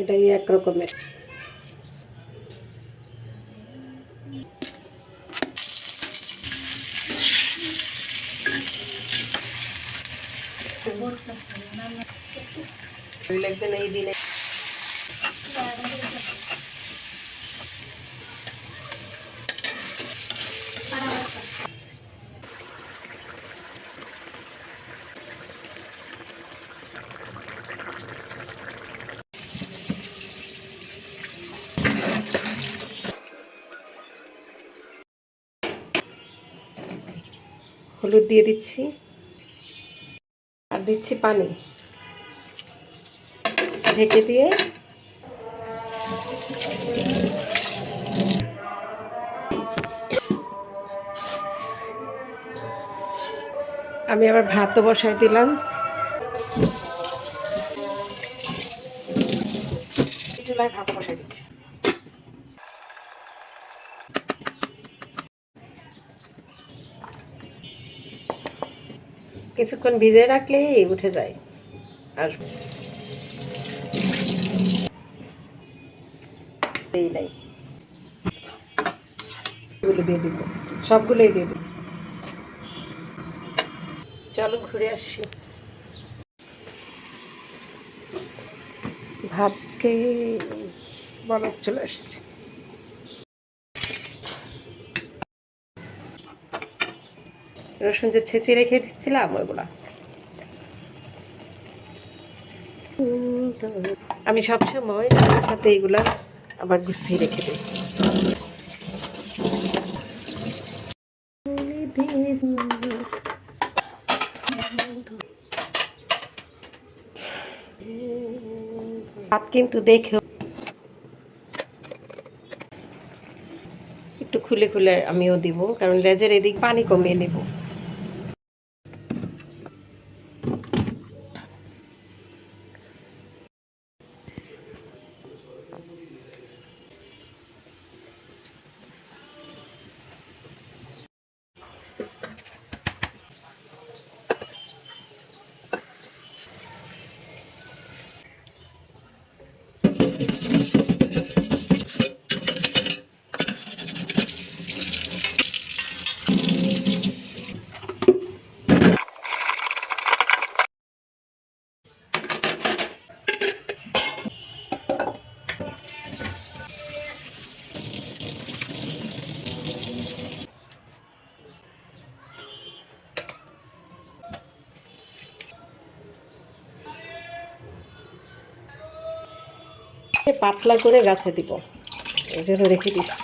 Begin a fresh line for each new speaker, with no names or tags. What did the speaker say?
এটাই এক রকমের? লাগবে না এই দিনে হলুদ দিয়ে দিচ্ছি। আর দিচ্ছি পানি। ঢেকে দিয়ে আমি আবার ভাতও বসাই দিলাম। ভাত বসাই দিচ্ছি। কিছুক্ষণ ভিজে রাখলেই উঠে যায়। আর এই নাই। এগুলো দিয়ে দিব। সবগুলোই দিয়ে দিব। চলো ঘুরে আসি। ভাবকে বরফ চলে আসছে। রসুন যে ছেঁচে রেখে দিচ্ছিলাম, ওইগুলা। আমি সবসময় তার সাথে এগুলা আবার গুছিয়ে রেখে দিই। ভাত কিন্তু দেখেও একটু খুলে খুলে আমিও দিব, কারণ লেজের এদিক পানি কমিয়ে নেব। পাতলা করে গাছে দিব। এই জন্য রেখে দিচ্ছি